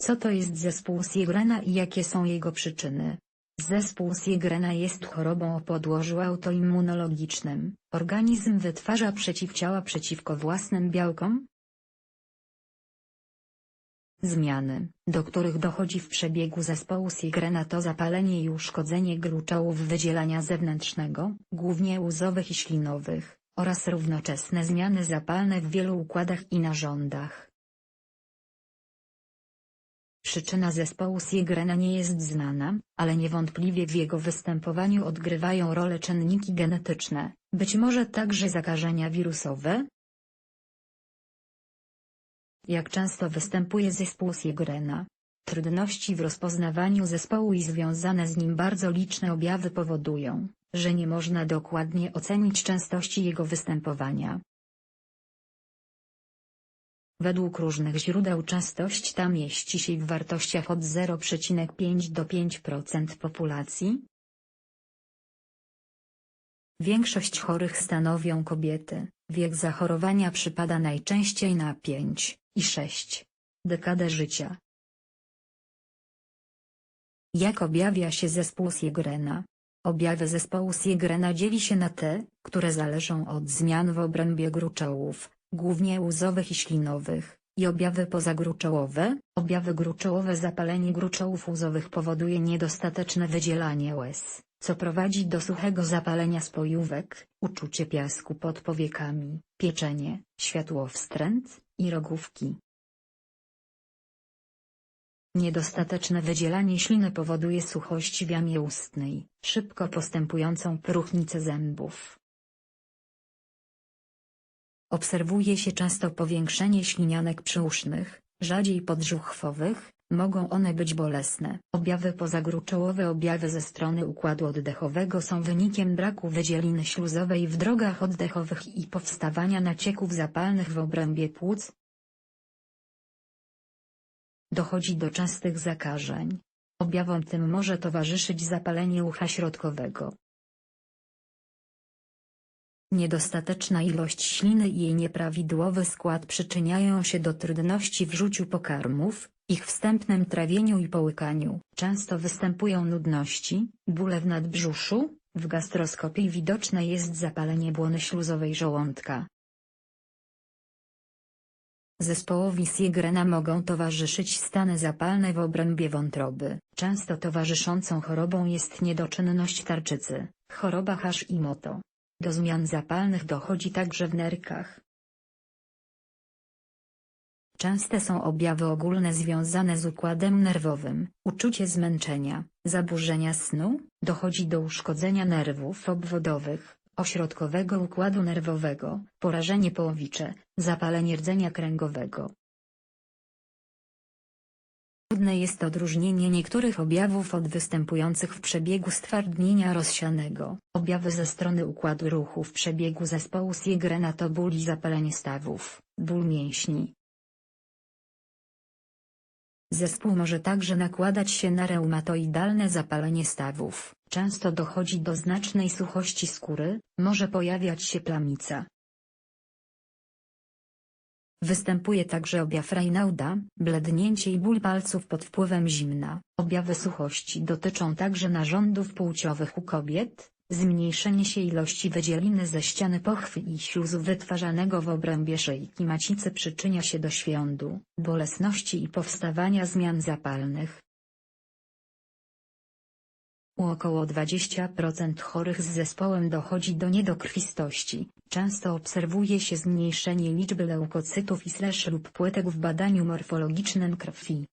Co to jest zespół Siegrena i jakie są jego przyczyny? Zespół Siegrena jest chorobą o podłożu autoimmunologicznym. Organizm wytwarza przeciwciała przeciwko własnym białkom, Zmiany, do których dochodzi w przebiegu zespołu Siegrena to zapalenie i uszkodzenie gruczołów wydzielania zewnętrznego, głównie łzowych i ślinowych, oraz równoczesne zmiany zapalne w wielu układach i narządach. Przyczyna zespołu Siegrena nie jest znana, ale niewątpliwie w jego występowaniu odgrywają rolę czynniki genetyczne, być może także zakażenia wirusowe, jak często występuje zespół Siegrena? Trudności w rozpoznawaniu zespołu i związane z nim bardzo liczne objawy powodują, że nie można dokładnie ocenić częstości jego występowania. Według różnych źródeł częstość ta mieści się w wartościach od 0,5 do 5% populacji. Większość chorych stanowią kobiety, wiek zachorowania przypada najczęściej na 5 i 6. Dekadę życia. Jak objawia się zespół Siegrena? Objawy zespołu Siegrena dzieli się na te, które zależą od zmian w obrębie gruczołów, głównie łzowych i ślinowych, i objawy pozagruczołowe. Objawy gruczołowe Zapalenie gruczołów łzowych powoduje niedostateczne wydzielanie łez, co prowadzi do suchego zapalenia spojówek, uczucie piasku pod powiekami, pieczenie, światłowstręt, i rogówki. Niedostateczne wydzielanie śliny powoduje suchość w jamie ustnej, szybko postępującą próchnicę zębów. Obserwuje się często powiększenie ślinianek przyusznych, rzadziej podżuchwowych, mogą one być bolesne. Objawy pozagruczołowe Objawy ze strony układu oddechowego są wynikiem braku wydzieliny śluzowej w drogach oddechowych i powstawania nacieków zapalnych w obrębie płuc. Dochodzi do częstych zakażeń. Objawom tym może towarzyszyć zapalenie ucha środkowego, Niedostateczna ilość śliny i jej nieprawidłowy skład przyczyniają się do trudności w rzuciu pokarmów, ich wstępnym trawieniu i połykaniu. Często występują nudności, bóle w nadbrzuszu, w gastroskopii widoczne jest zapalenie błony śluzowej żołądka. Zespołowi Siegrena mogą towarzyszyć stany zapalne w obrębie wątroby. Często towarzyszącą chorobą jest niedoczynność tarczycy, choroba Hashimoto. Do zmian zapalnych dochodzi także w nerkach. Częste są objawy ogólne związane z układem nerwowym, uczucie zmęczenia, zaburzenia snu, dochodzi do uszkodzenia nerwów obwodowych, ośrodkowego układu nerwowego, porażenie połowicze, zapalenie rdzenia kręgowego. Trudne jest odróżnienie niektórych objawów od występujących w przebiegu stwardnienia rozsianego. Objawy ze strony układu ruchu w przebiegu zespołu Siegrena to ból i zapalenie stawów, ból mięśni. Zespół może także nakładać się na reumatoidalne zapalenie stawów. Często dochodzi do znacznej suchości skóry, może pojawiać się plamica, Występuje także objaw Raynaud'a, blednięcie i ból palców pod wpływem zimna. Objawy suchości dotyczą także narządów płciowych u kobiet, zmniejszenie się ilości wydzieliny ze ściany pochwy i śluzu wytwarzanego w obrębie szyjki macicy przyczynia się do świądu, bolesności i powstawania zmian zapalnych. U około 20% chorych z zespołem dochodzi do niedokrwistości, często obserwuje się zmniejszenie liczby leukocytów i slash lub płytek w badaniu morfologicznym krwi.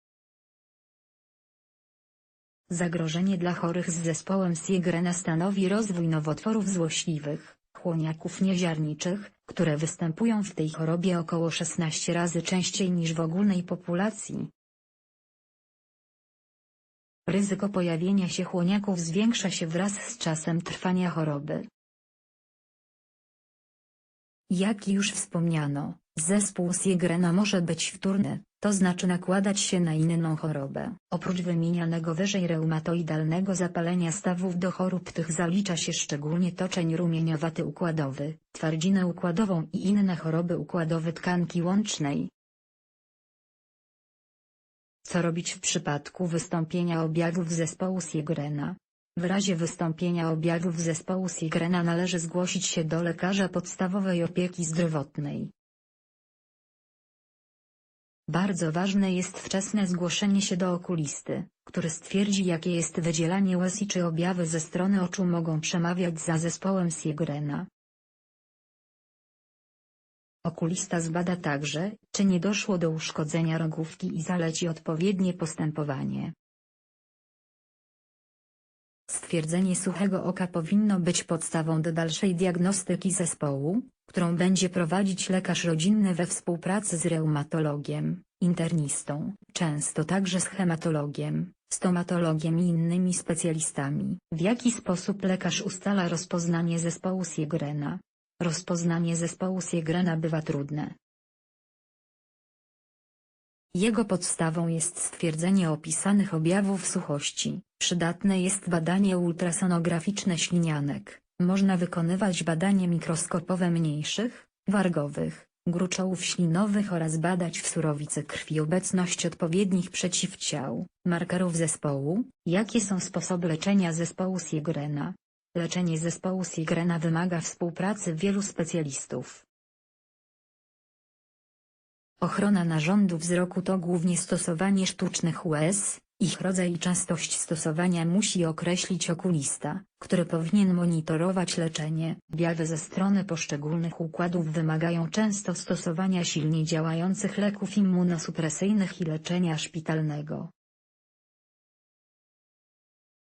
Zagrożenie dla chorych z zespołem Siegrena stanowi rozwój nowotworów złośliwych, chłoniaków nieziarniczych, które występują w tej chorobie około 16 razy częściej niż w ogólnej populacji. Ryzyko pojawienia się chłoniaków zwiększa się wraz z czasem trwania choroby. Jak już wspomniano, zespół Siegrena może być wtórny, to znaczy nakładać się na inną chorobę. Oprócz wymienianego wyżej reumatoidalnego zapalenia stawów do chorób tych zalicza się szczególnie toczeń rumieniowaty układowy, twardzinę układową i inne choroby układowe tkanki łącznej, Co robić w przypadku wystąpienia objawów zespołu Siegrena? W razie wystąpienia objawów zespołu Siegrena należy zgłosić się do lekarza podstawowej opieki zdrowotnej. Bardzo ważne jest wczesne zgłoszenie się do okulisty, który stwierdzi jakie jest wydzielanie łez i czy objawy ze strony oczu mogą przemawiać za zespołem Siegrena. Okulista zbada także, czy nie doszło do uszkodzenia rogówki i zaleci odpowiednie postępowanie. Stwierdzenie suchego oka powinno być podstawą do dalszej diagnostyki zespołu, którą będzie prowadzić lekarz rodzinny we współpracy z reumatologiem, internistą, często także z hematologiem, stomatologiem i innymi specjalistami. W jaki sposób lekarz ustala rozpoznanie zespołu Siegrena? Rozpoznanie zespołu Siegrena bywa trudne. Jego podstawą jest stwierdzenie opisanych objawów suchości. Przydatne jest badanie ultrasonograficzne ślinianek. Można wykonywać badanie mikroskopowe mniejszych, wargowych, gruczołów ślinowych oraz badać w surowicy krwi obecność odpowiednich przeciwciał, markerów zespołu. Jakie są sposoby leczenia zespołu Siegrena? Leczenie zespołu Siegrena wymaga współpracy wielu specjalistów. Ochrona narządu wzroku to głównie stosowanie sztucznych łez, ich rodzaj i częstość stosowania musi określić okulista, który powinien monitorować leczenie. Objawy ze strony poszczególnych układów wymagają często stosowania silnie działających leków immunosupresyjnych i leczenia szpitalnego.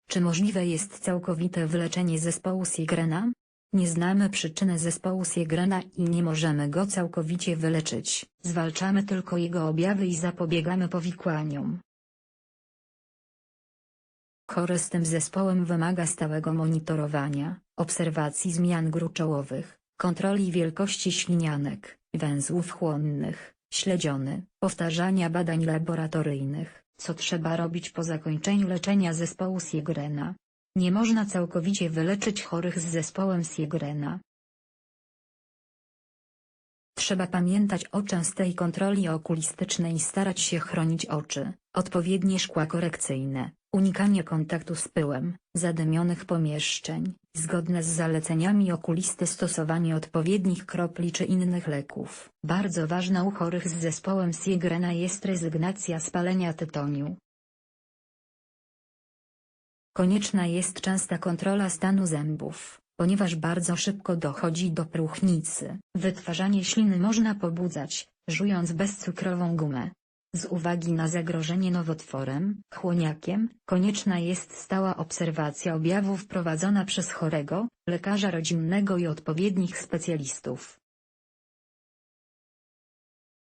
Czy możliwe jest całkowite wyleczenie zespołu Siegrena? Nie znamy przyczyny zespołu Siegrena i nie możemy go całkowicie wyleczyć. Zwalczamy tylko jego objawy i zapobiegamy powikłaniom. Chory z tym zespołem wymaga stałego monitorowania, obserwacji zmian gruczołowych, kontroli wielkości ślinianek, węzłów chłonnych, śledziony, powtarzania badań laboratoryjnych, co trzeba robić po zakończeniu leczenia zespołu Siegrena. Nie można całkowicie wyleczyć chorych z zespołem Siegrena. Trzeba pamiętać o częstej kontroli okulistycznej i starać się chronić oczy, odpowiednie szkła korekcyjne, unikanie kontaktu z pyłem, zadymionych pomieszczeń, zgodne z zaleceniami okulisty stosowanie odpowiednich kropli czy innych leków. Bardzo ważna u chorych z zespołem Siegrena jest rezygnacja z palenia tytoniu. Konieczna jest częsta kontrola stanu zębów, ponieważ bardzo szybko dochodzi do próchnicy. Wytwarzanie śliny można pobudzać, żując bezcukrową gumę. Z uwagi na zagrożenie nowotworem, chłoniakiem, konieczna jest stała obserwacja objawów prowadzona przez chorego, lekarza rodzinnego i odpowiednich specjalistów.